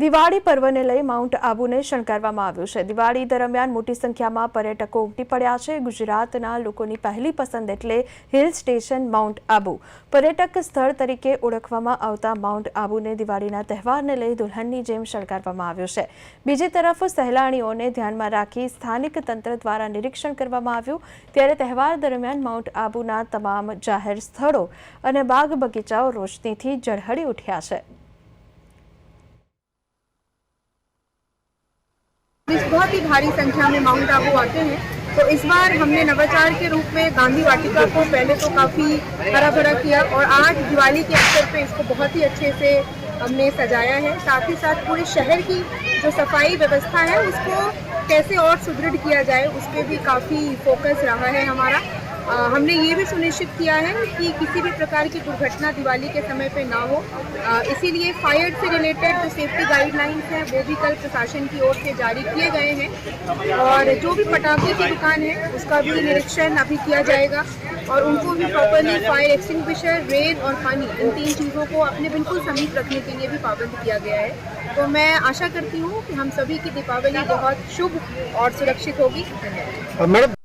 દિવાળી પર્વને લઈ માઉન્ટ આબુને શણગારવામાં આવ્યું છે. દિવાળી દરમિયાન મોટી સંખ્યામાં પર્યટકો ઉમટી પડ્યા છે. ગુજરાતના લોકોની પહેલી પસંદ એટલે હિલ સ્ટેશન માઉન્ટ આબુ. પર્યટક સ્થળ તરીકે ઓળખવામાં આવતા માઉન્ટ આબુને દિવાળીના તહેવારને લઈ દુલ્હનની જેમ શણગારવામાં આવ્યો છે. બીજી તરફ સહેલાણીઓને ધ્યાનમાં રાખી સ્થાનિક તંત્ર દ્વારા નિરીક્ષણ કરવામાં આવ્યું. ત્યારે તહેવાર દરમિયાન માઉન્ટ આબુના તમામ જાહેર સ્થળો અને બાગ બગીચાઓ રોશનીથી ઝળહળી ઉઠ્યા છે. बहुत ही भारी संख्या में माउंट आबू आते हैं। तो इस बार हमने नवाचार के रूप में गांधी वाटिका को पहले तो काफ़ी हरा भरा किया और आज दिवाली के अवसर पे इसको बहुत ही अच्छे से हमने सजाया है। साथ ही साथ पूरे शहर की जो सफ़ाई व्यवस्था है, उसको कैसे और सुदृढ़ किया जाए उस पर भी काफ़ी फोकस रहा है हमारा। अ, हमने ये भी सुनिश्चित किया है कि किसी भी प्रकार की दुर्घटना दिवाली के समय पे ना हो। इसीलिए फायर से रिलेटेड जो तो सेफ्टी गाइडलाइंस हैं वो भी कल प्रशासन की ओर से जारी किए गए हैं। और जो भी पटाखे की दुकान है उसका भी निरीक्षण अभी किया जाएगा और उनको भी प्रॉपरली फायर एक्सटिंग्विशर रेन और पानी इन तीन चीज़ों को अपने बिल्कुल समीप रखने के लिए भी पाबंद किया गया है। तो मैं आशा करती हूँ कि हम सभी की दीपावली बहुत शुभ और सुरक्षित होगी। मैडम